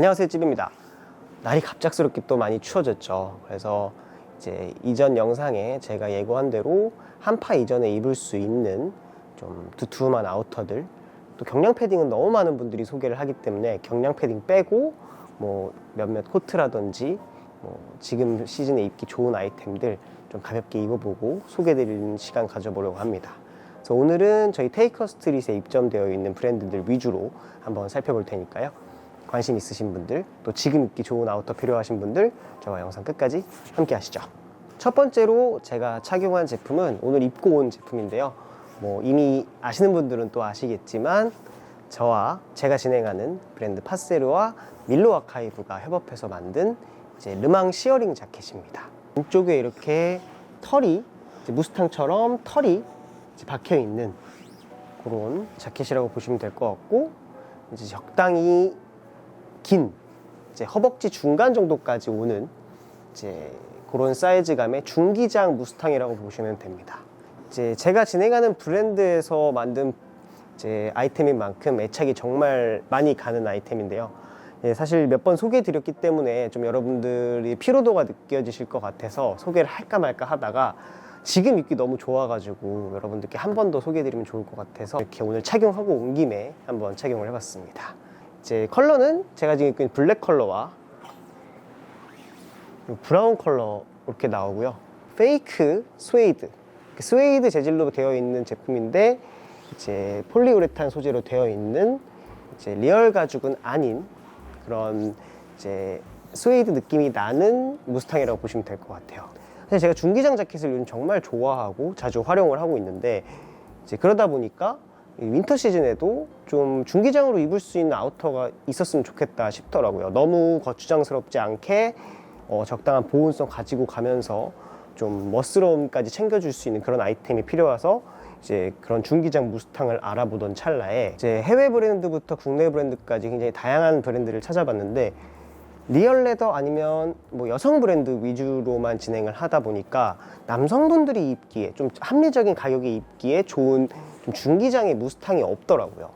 안녕하세요 찝입니다. 날이 갑작스럽게 또 많이 추워졌죠. 그래서 이제 이전 영상에 제가 예고한 대로 한파 이전에 입을 수 있는 좀 두툼한 아우터들 또 경량 패딩은 너무 많은 분들이 소개를 하기 때문에 경량 패딩 빼고 뭐 몇몇 코트라든지 뭐 지금 시즌에 입기 좋은 아이템들 좀 가볍게 입어보고 소개드리는 시간 가져보려고 합니다. 그래서 오늘은 저희 테이커 스트릿에 입점되어 있는 브랜드들 위주로 한번 살펴볼 테니까요 관심 있으신 분들 또 지금 입기 좋은 아우터 필요하신 분들 저와 영상 끝까지 함께 하시죠. 첫 번째로 제가 착용한 제품은 오늘 입고 온 제품인데요. 뭐 이미 아시는 분들은 또 아시겠지만 저와 제가 진행하는 브랜드 파세르와 밀로 아카이브가 협업해서 만든 이제 르망 시어링 자켓입니다. 왼쪽에 이렇게 털이 무스탕처럼 털이 박혀 있는 그런 자켓이라고 보시면 될 것 같고 이제 적당히 긴 이제 허벅지 중간 정도까지 오는 이제 그런 사이즈감의 중기장 무스탕이라고 보시면 됩니다. 이제 제가 진행하는 브랜드에서 만든 이제 아이템인 만큼 애착이 정말 많이 가는 아이템인데요. 예, 사실 몇 번 소개해드렸기 때문에 좀 여러분들이 피로도가 느껴지실 것 같아서 소개를 할까 말까 하다가 지금 입기 너무 좋아가지고 여러분들께 한 번 더 소개해드리면 좋을 것 같아서 이렇게 오늘 착용하고 온 김에 한번 착용을 해봤습니다. 이제 컬러는 제가 지금 입고 있는 블랙 컬러와 브라운 컬러 이렇게 나오고요. 페이크 스웨이드, 스웨이드 재질로 되어 있는 제품인데 이제 폴리우레탄 소재로 되어 있는 이제 리얼 가죽은 아닌 그런 이제 스웨이드 느낌이 나는 무스탕이라고 보시면 될 것 같아요. 사실 제가 중기장 자켓을 요즘 정말 좋아하고 자주 활용을 하고 있는데 이제 그러다 보니까 이 윈터 시즌에도 좀 중기장으로 입을 수 있는 아우터가 있었으면 좋겠다 싶더라고요. 너무 거추장스럽지 않게 어, 적당한 보온성 가지고 가면서 좀 멋스러움까지 챙겨줄 수 있는 그런 아이템이 필요해서 이제 그런 중기장 무스탕을 알아보던 찰나에 이제 해외 브랜드부터 국내 브랜드까지 굉장히 다양한 브랜드를 찾아봤는데 리얼 레더 아니면 뭐 여성 브랜드 위주로만 진행을 하다 보니까 남성분들이 입기에 좀 합리적인 가격에 입기에 좋은 좀 중기장의 무스탕이 없더라고요.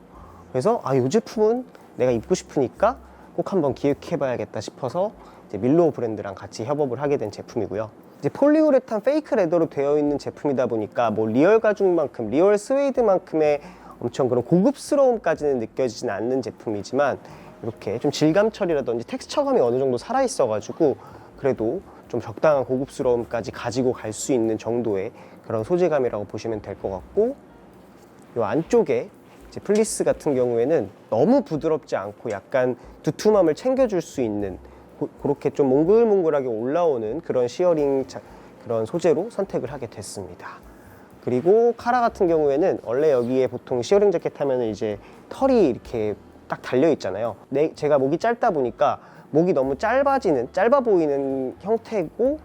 그래서 아, 이 제품은 내가 입고 싶으니까 꼭 한번 기획해 봐야겠다 싶어서 밀로우 브랜드랑 같이 협업을 하게 된 제품이고요. 이제 폴리우레탄 페이크 레더로 되어 있는 제품이다 보니까 뭐 리얼 가죽만큼 리얼 스웨이드만큼의 엄청 그런 고급스러움까지는 느껴지진 않는 제품이지만 이렇게 좀 질감 처리라든지 텍스처감이 어느 정도 살아 있어 가지고 그래도 좀 적당한 고급스러움까지 가지고 갈 수 있는 정도의 그런 소재감이라고 보시면 될 것 같고 이 안쪽에 플리스 같은 경우에는 너무 부드럽지 않고 약간 두툼함을 챙겨줄 수 있는 고- 그렇게 좀 몽글몽글하게 올라오는 그런 시어링 자- 그런 소재로 선택을 하게 됐습니다. 그리고 카라 같은 경우에는 원래 여기에 보통 시어링 자켓 하면은 이제 털이 이렇게 딱 달려 있잖아요. 내, 제가 목이 짧다 보니까 목이 너무 짧아지는 짧아 보이는 형태고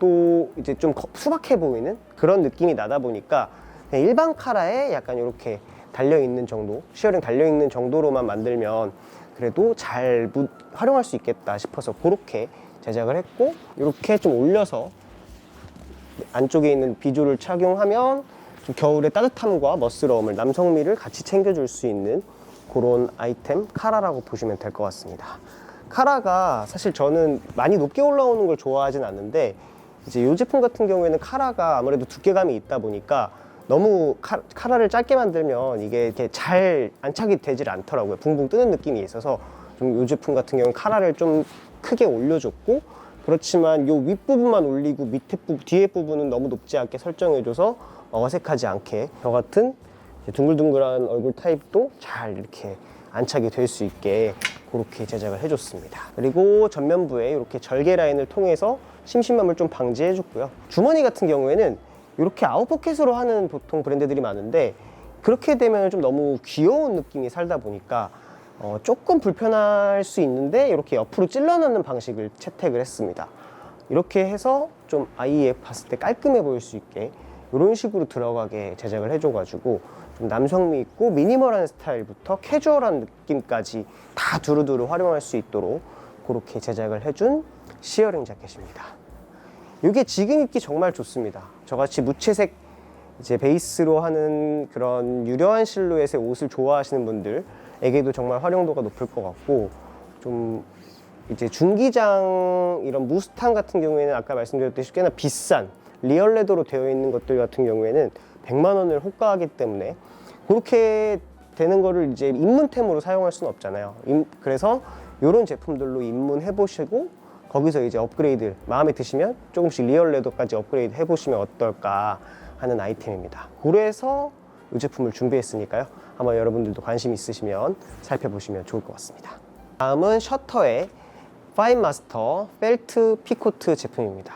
또 이제 좀 거- 수박해 보이는 그런 느낌이 나다 보니까 일반 카라에 약간 이렇게 달려 있는 정도, 시어링 달려 있는 정도로만 만들면 그래도 잘 무- 활용할 수 있겠다 싶어서 그렇게 제작을 했고 이렇게 좀 올려서 안쪽에 있는 비조를 착용하면 좀 겨울의 따뜻함과 멋스러움을 남성미를 같이 챙겨줄 수 있는 그런 아이템 카라라고 보시면 될 것 같습니다. 카라가 사실 저는 많이 높게 올라오는 걸 좋아하진 않는데 이제 이 제품 같은 경우에는 카라가 아무래도 두께감이 있다 보니까 너무 카, 카라를 짧게 만들면 이게 이렇게 잘 안착이 되질 않더라고요. 붕붕 뜨는 느낌이 있어서 좀이 제품 같은 경우는 카라를 좀 크게 올려줬고 그렇지만 요 윗부분만 올리고 밑에 부분, 뒤에 부분은 너무 높지 않게 설정해줘서 어색하지 않게 저 같은 둥글둥글한 얼굴 타입도 잘 이렇게 안착이 될 수 있게 그렇게 제작을 해줬습니다. 그리고 전면부에 이렇게 절개 라인을 통해서 심심함을 좀 방지해줬고요. 주머니 같은 경우에는 이렇게 아웃포켓으로 하는 보통 브랜드들이 많은데 그렇게 되면 좀 너무 귀여운 느낌이 살다 보니까 어, 조금 불편할 수 있는데 이렇게 옆으로 찔러넣는 방식을 채택을 했습니다. 이렇게 해서 좀 아이에 봤을 때 깔끔해 보일 수 있게 이런 식으로 들어가게 제작을 해줘가지고 좀 남성미 있고 미니멀한 스타일부터 캐주얼한 느낌까지 다 두루두루 활용할 수 있도록 그렇게 제작을 해준 시어링 자켓입니다. 이게 지금 입기 정말 좋습니다. 저같이 무채색 이제 베이스로 하는 그런 유려한 실루엣의 옷을 좋아하시는 분들에게도 정말 활용도가 높을 것 같고 좀 이제 중기장 이런 무스탕 같은 경우에는 아까 말씀드렸듯이 꽤나 비싼 리얼 레더로 되어 있는 것들 같은 경우에는 100만 원을 호가하기 때문에 그렇게 되는 거를 이제 입문템으로 사용할 수는 없잖아요. 임- 그래서 이런 제품들로 입문해 보시고 거기서 이제 업그레이드 마음에 드시면 조금씩 리얼 레더까지 업그레이드 해 보시면 어떨까 하는 아이템입니다. 그래서 이 제품을 준비했으니까요. 한번 여러분들도 관심 있으시면 살펴보시면 좋을 것 같습니다. 다음은 셔터의 파인 마스터 펠트 피코트 제품입니다.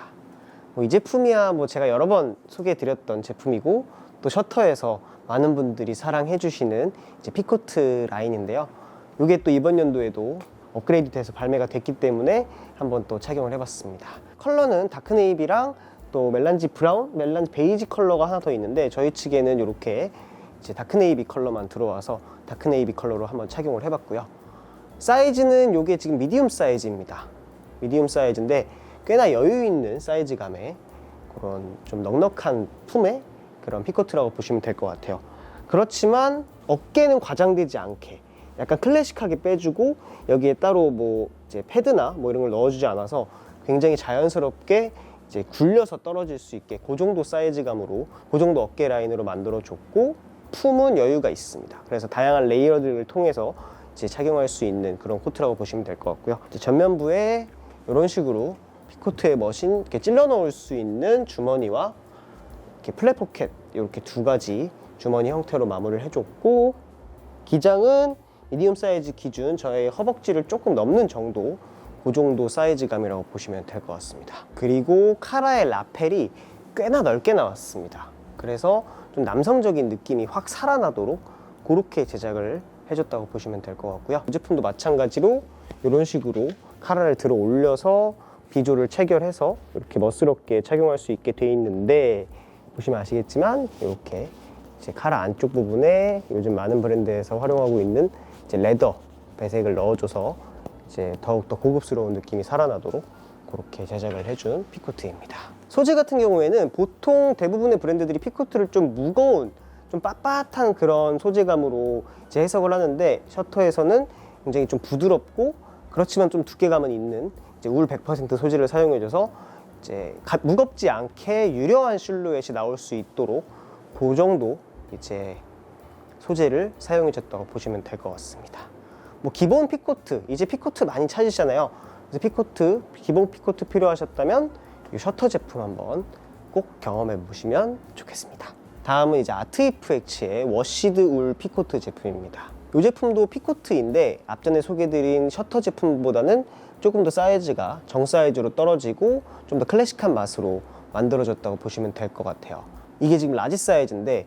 뭐 이 제품이야 뭐 제가 여러 번 소개해 드렸던 제품이고 또 셔터에서 많은 분들이 사랑해 주시는 이제 피코트 라인인데요. 이게 또 이번 연도에도 업그레이드 돼서 발매가 됐기 때문에 한번 또 착용을 해봤습니다. 컬러는 다크네이비랑 또 멜란지 브라운, 멜란지 베이지 컬러가 하나 더 있는데 저희 측에는 이렇게 이제 다크네이비 컬러만 들어와서 다크네이비 컬러로 한번 착용을 해봤고요. 사이즈는 이게 지금 미디움 사이즈입니다. 미디움 사이즈인데 꽤나 여유 있는 사이즈감의 그런 좀 넉넉한 품의 그런 피코트라고 보시면 될 것 같아요. 그렇지만 어깨는 과장되지 않게 약간 클래식하게 빼주고 여기에 따로 뭐 이제 패드나 뭐 이런 걸 넣어주지 않아서 굉장히 자연스럽게 이제 굴려서 떨어질 수 있게 그 정도 사이즈감으로 그 정도 어깨 라인으로 만들어줬고 품은 여유가 있습니다. 그래서 다양한 레이어들을 통해서 이제 착용할 수 있는 그런 코트라고 보시면 될 것 같고요. 전면부에 이런 식으로 피코트의 멋인 이렇게 찔러 넣을 수 있는 주머니와 이렇게 플랫 포켓 이렇게 두 가지 주머니 형태로 마무리를 해줬고 기장은 미디움 사이즈 기준 저의 허벅지를 조금 넘는 정도 그 정도 사이즈감이라고 보시면 될 것 같습니다. 그리고 카라의 라펠이 꽤나 넓게 나왔습니다. 그래서 좀 남성적인 느낌이 확 살아나도록 그렇게 제작을 해줬다고 보시면 될 것 같고요. 이 제품도 마찬가지로 이런 식으로 카라를 들어 올려서 비조를 체결해서 이렇게 멋스럽게 착용할 수 있게 돼 있는데 보시면 아시겠지만 이렇게 카라 안쪽 부분에 요즘 많은 브랜드에서 활용하고 있는 이제 레더 배색을 넣어줘서 이제 더욱더 고급스러운 느낌이 살아나도록 그렇게 제작을 해준 피코트입니다. 소재 같은 경우에는 보통 대부분의 브랜드들이 피코트를 좀 무거운 좀 빳빳한 그런 소재감으로 이제 해석을 하는데 셔터에서는 굉장히 좀 부드럽고 그렇지만 좀 두께감은 있는 이제 울 100% 소재를 사용해줘서 이제 가- 무겁지 않게 유려한 실루엣이 나올 수 있도록 그 정도 이제 소재를 사용해 줬다고 보시면 될 것 같습니다. 뭐 기본 피코트 이제 피코트 많이 찾으시잖아요. 그래서 피코트 기본 피코트 필요하셨다면 이 셔터 제품 한번 꼭 경험해 보시면 좋겠습니다. 다음은 이제 아트이프엑츠의 워시드 울 피코트 제품입니다. 이 제품도 피코트인데 앞전에 소개드린 셔터 제품보다는 조금 더 사이즈가 정 사이즈로 떨어지고 좀 더 클래식한 맛으로 만들어졌다고 보시면 될 것 같아요. 이게 지금 라지 사이즈인데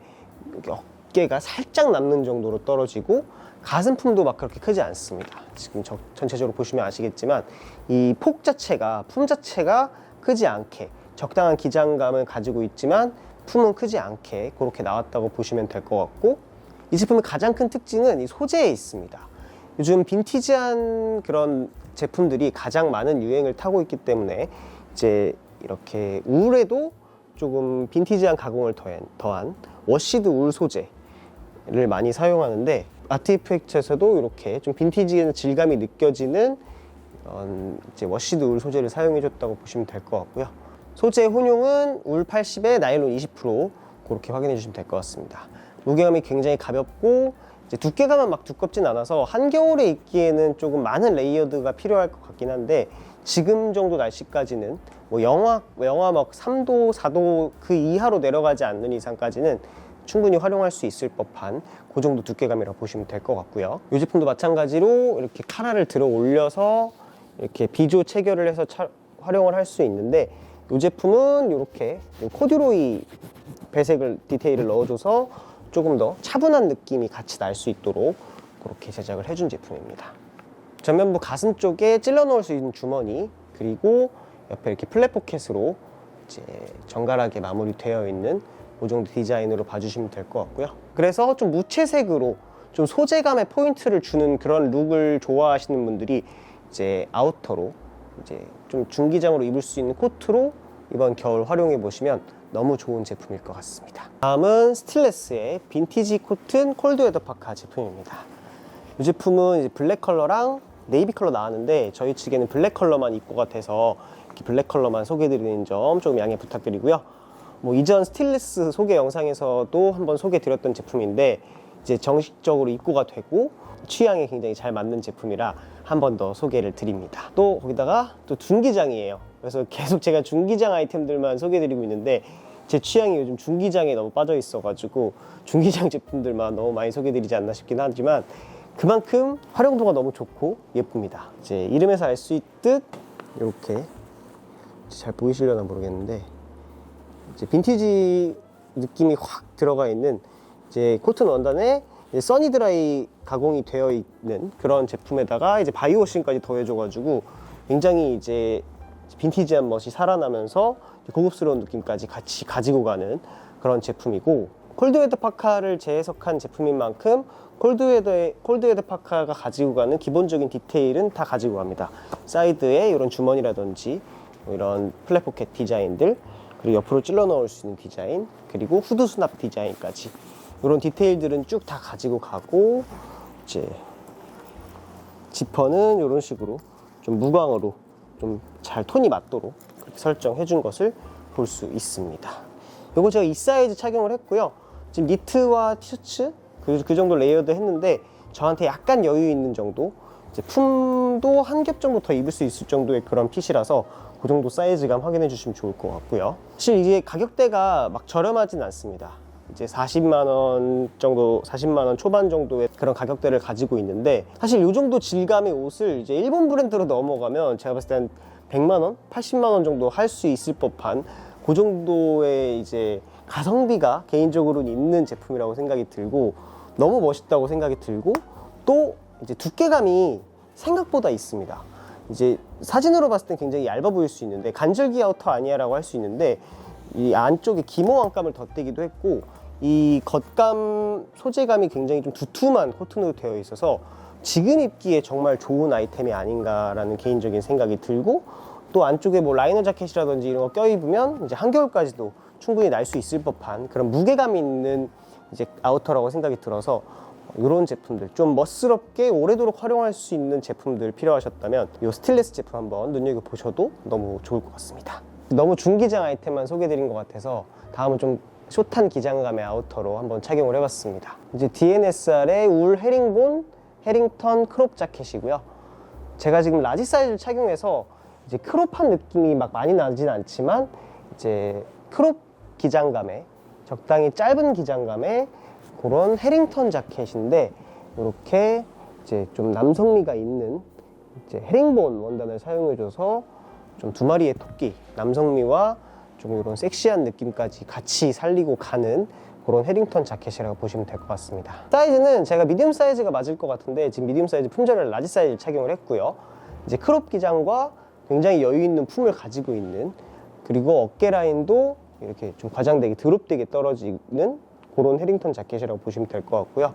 어깨가 살짝 남는 정도로 떨어지고 가슴품도 막 그렇게 크지 않습니다. 지금 저- 전체적으로 보시면 아시겠지만 이 폭 자체가 품 자체가 크지 않게 적당한 기장감을 가지고 있지만 품은 크지 않게 그렇게 나왔다고 보시면 될 것 같고 이 제품의 가장 큰 특징은 이 소재에 있습니다. 요즘 빈티지한 그런 제품들이 가장 많은 유행을 타고 있기 때문에 이제 이렇게 울에도 조금 빈티지한 가공을 더한, 더한 워시드 울 소재 를 많이 사용하는데 아트이프엑트에서도 이렇게 좀 빈티지한 질감이 느껴지는 어, 이제 워시드 울 소재를 사용해 줬다고 보시면 될 것 같고요. 소재 혼용은 울 80에 나일론 20% 그렇게 확인해 주시면 될 것 같습니다. 무게감이 굉장히 가볍고 두께감은 막 두껍진 않아서 한겨울에 입기에는 조금 많은 레이어드가 필요할 것 같긴 한데 지금 정도 날씨까지는 뭐 영하 영하 막 3도 4도 그 이하로 내려가지 않는 이상까지는 충분히 활용할 수 있을 법한 그 정도 두께감이라고 보시면 될 것 같고요. 이 제품도 마찬가지로 이렇게 카라를 들어 올려서 이렇게 비조 체결을 해서 차- 활용을 할 수 있는데 이 제품은 이렇게 코듀로이 배색을 디테일을 넣어줘서 조금 더 차분한 느낌이 같이 날 수 있도록 그렇게 제작을 해준 제품입니다. 전면부 가슴 쪽에 찔러 넣을 수 있는 주머니 그리고 옆에 이렇게 플랫 포켓으로 이제 정갈하게 마무리되어 있는 그 정도 디자인으로 봐주시면 될 것 같고요. 그래서 좀 무채색으로 좀 소재감의 포인트를 주는 그런 룩을 좋아하시는 분들이 이제 아우터로 이제 좀 중기장으로 입을 수 있는 코트로 이번 겨울 활용해 보시면 너무 좋은 제품일 것 같습니다. 다음은 스틸레스의 빈티지 코튼 콜드 웨더 파카 제품입니다. 이 제품은 블랙 컬러랑 네이비 컬러 나왔는데 저희 측에는 블랙 컬러만 입고 같아서 이렇게 블랙 컬러만 소개드리는 점 조금 양해 부탁드리고요. 뭐 이전 스틸리스 소개 영상에서도 한번 소개드렸던 제품인데 이제 정식적으로 입고가 되고 취향에 굉장히 잘 맞는 제품이라 한 번 더 소개를 드립니다. 또 거기다가 또 중기장이에요. 그래서 계속 제가 중기장 아이템들만 소개드리고 있는데 제 취향이 요즘 중기장에 너무 빠져 있어가지고 중기장 제품들만 너무 많이 소개드리지 않나 싶긴 하지만 그만큼 활용도가 너무 좋고 예쁩니다. 이제 이름에서 알 수 있듯 이렇게 잘 보이시려나 모르겠는데 이제 빈티지 느낌이 확 들어가 있는 이제 코튼 원단에 이제 써니 드라이 가공이 되어 있는 그런 제품에다가 이제 바이오싱까지 더해줘가지고 굉장히 이제 빈티지한 멋이 살아나면서 고급스러운 느낌까지 같이 가지고 가는 그런 제품이고 콜드웨더 파카를 재해석한 제품인 만큼 콜드웨더 콜드웨더 파카가 가지고 가는 기본적인 디테일은 다 가지고 갑니다. 사이드에 이런 주머니라든지 뭐 이런 플랫 포켓 디자인들 그리고 옆으로 찔러 넣을 수 있는 디자인 그리고 후드 수납 디자인까지 이런 디테일들은 쭉 다 가지고 가고 이제 지퍼는 이런 식으로 좀 무광으로 좀 잘 톤이 맞도록 설정해 준 것을 볼 수 있습니다. 요거 제가 이 사이즈 착용을 했고요. 지금 니트와 티셔츠 그, 그 정도 레이어드 했는데 저한테 약간 여유 있는 정도 품도 한 겹 정도 더 입을 수 있을 정도의 그런 핏이라서 그 정도 사이즈감 확인해 주시면 좋을 것 같고요. 사실 이게 가격대가 막 저렴하진 않습니다. 이제 40만 원 정도, 40만 원 초반 정도의 그런 가격대를 가지고 있는데 사실 이 정도 질감의 옷을 이제 일본 브랜드로 넘어가면 제가 봤을 땐 100만 원, 80만 원 정도 할 수 있을 법한 그 정도의 이제 가성비가 개인적으로는 있는 제품이라고 생각이 들고 너무 멋있다고 생각이 들고 또 이제 두께감이 생각보다 있습니다. 이제 사진으로 봤을 땐 굉장히 얇아 보일 수 있는데 간절기 아우터 아니야라고 할 수 있는데 이 안쪽에 기모 안감을 덧대기도 했고 이 겉감 소재감이 굉장히 좀 두툼한 코튼으로 되어 있어서 지금 입기에 정말 좋은 아이템이 아닌가라는 개인적인 생각이 들고 또 안쪽에 뭐 라이너 자켓이라든지 이런 거 껴입으면 이제 한겨울까지도 충분히 날 수 있을 법한 그런 무게감 있는 이제 아우터라고 생각이 들어서 이런 제품들 좀 멋스럽게 오래도록 활용할 수 있는 제품들 필요하셨다면 이 스틸레스 제품 한번 눈여겨 보셔도 너무 좋을 것 같습니다. 너무 중기장 아이템만 소개드린 것 같아서 다음은 좀 숏한 기장감의 아우터로 한번 착용을 해봤습니다. 이제 DNSR의 울 헤링본 헤링턴 크롭 자켓이고요. 제가 지금 라지 사이즈를 착용해서 이제 크롭한 느낌이 막 많이 나진 않지만 이제 크롭 기장감에 적당히 짧은 기장감에 그런 헤링턴 자켓인데 이렇게 이제 좀 남성미가 있는 이제 헤링본 원단을 사용해줘서 좀 두 마리의 토끼 남성미와 좀 이런 섹시한 느낌까지 같이 살리고 가는 그런 헤링턴 자켓이라고 보시면 될 것 같습니다. 사이즈는 제가 미디움 사이즈가 맞을 것 같은데 지금 미디움 사이즈 품절을 라지 사이즈 착용을 했고요. 이제 크롭 기장과 굉장히 여유 있는 품을 가지고 있는 그리고 어깨 라인도 이렇게 좀 과장되게 드롭되게 떨어지는 그런 헤링턴 자켓이라고 보시면 될 것 같고요.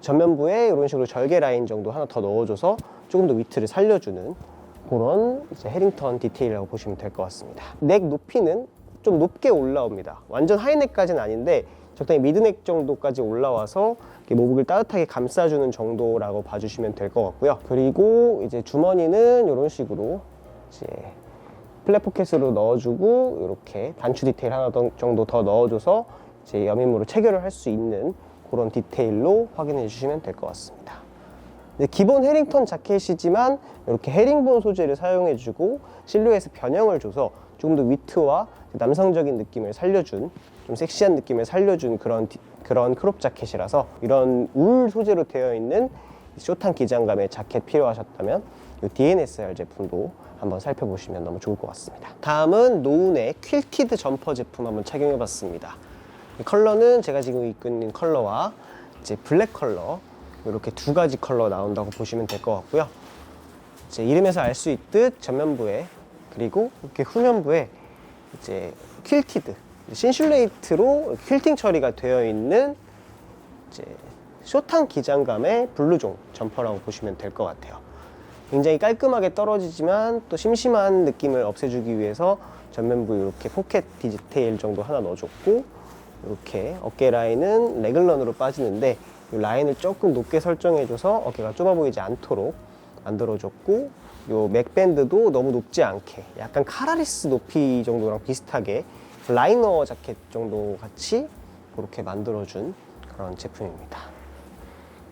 전면부에 이런 식으로 절개 라인 정도 하나 더 넣어줘서 조금 더 위트를 살려주는 그런 이제 헤링턴 디테일이라고 보시면 될 것 같습니다. 넥 높이는 좀 높게 올라옵니다. 완전 하이넥까지는 아닌데 적당히 미드넥 정도까지 올라와서 모복을 따뜻하게 감싸주는 정도라고 봐주시면 될 것 같고요. 그리고 이제 주머니는 이런 식으로 이제 플랫 포켓으로 넣어주고 이렇게 단추 디테일 하나 더- 정도 더 넣어줘서 이제 여민물로 체결을 할 수 있는 그런 디테일로 확인해 주시면 될 것 같습니다. 네, 기본 헤링턴 자켓이지만 이렇게 헤링본 소재를 사용해주고 실루엣에 변형을 줘서 조금 더 위트와 남성적인 느낌을 살려준 좀 섹시한 느낌을 살려준 그런 디- 그런 크롭 자켓이라서 이런 울 소재로 되어 있는 숏한 기장감의 자켓 필요하셨다면 이 DNSR 제품도 한번 살펴보시면 너무 좋을 것 같습니다. 다음은 노운의 퀼티드 점퍼 제품 한번 착용해봤습니다. 이 컬러는 제가 지금 입고 있는 컬러와 이제 블랙 컬러 이렇게 두 가지 컬러 나온다고 보시면 될 것 같고요. 이제 이름에서 알 수 있듯 전면부에 그리고 이렇게 후면부에 이제 퀼티드 신슐레이트로 퀼팅 처리가 되어 있는 이제 숏한 기장감의 블루종 점퍼라고 보시면 될 것 같아요. 굉장히 깔끔하게 떨어지지만 또 심심한 느낌을 없애주기 위해서 전면부 이렇게 포켓 디테일 정도 하나 넣어줬고 이렇게 어깨 라인은 레글런으로 빠지는데 이 라인을 조금 높게 설정해줘서 어깨가 좁아 보이지 않도록 만들어줬고 요 맥밴드도 너무 높지 않게 약간 카라리스 높이 정도랑 비슷하게 라이너 자켓 정도 같이 그렇게 만들어준 그런 제품입니다.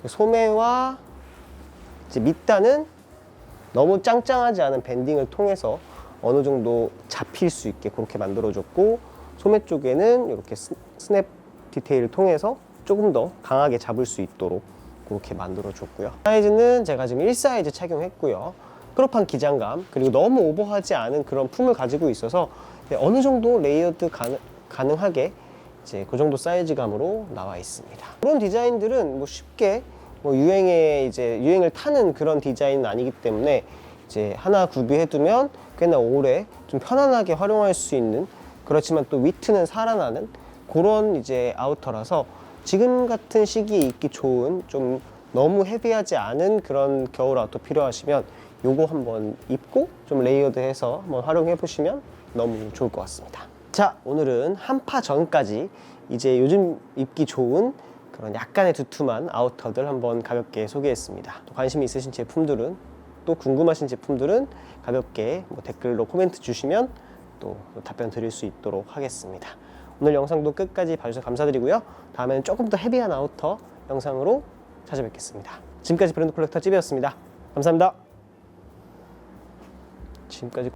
소매와 이제 밑단은 너무 짱짱하지 않은 밴딩을 통해서 어느 정도 잡힐 수 있게 그렇게 만들어줬고 소매 쪽에는 이렇게 스- 스냅 디테일을 통해서 조금 더 강하게 잡을 수 있도록 그렇게 만들어 줬고요. 사이즈는 제가 지금 1사이즈 착용했고요. 크롭한 기장감 그리고 너무 오버하지 않은 그런 품을 가지고 있어서 어느 정도 레이어드 가능, 가능하게 이제 그 정도 사이즈감으로 나와 있습니다. 그런 디자인들은 뭐 쉽게 뭐 유행에 이제 유행을 타는 그런 디자인은 아니기 때문에 이제 하나 구비해두면 꽤나 오래 좀 편안하게 활용할 수 있는 그렇지만 또 위트는 살아나는 그런 이제 아우터라서 지금 같은 시기에 입기 좋은 좀 너무 헤비하지 않은 그런 겨울 아우터 필요하시면 요거 한번 입고 좀 레이어드해서 한번 활용해 보시면 너무 좋을 것 같습니다. 자 오늘은 한파 전까지 이제 요즘 입기 좋은 그런 약간의 두툼한 아우터들 한번 가볍게 소개했습니다. 또 관심 있으신 제품들은 또 궁금하신 제품들은 가볍게 뭐 댓글로 코멘트 주시면 또 답변 드릴 수 있도록 하겠습니다. 오늘 영상도 끝까지 봐주셔서 감사드리고요. 다음에는 조금 더 헤비한 아우터 영상으로 찾아뵙겠습니다. 지금까지 브랜드 콜렉터 찝이었습니다. 감사합니다. 지금까지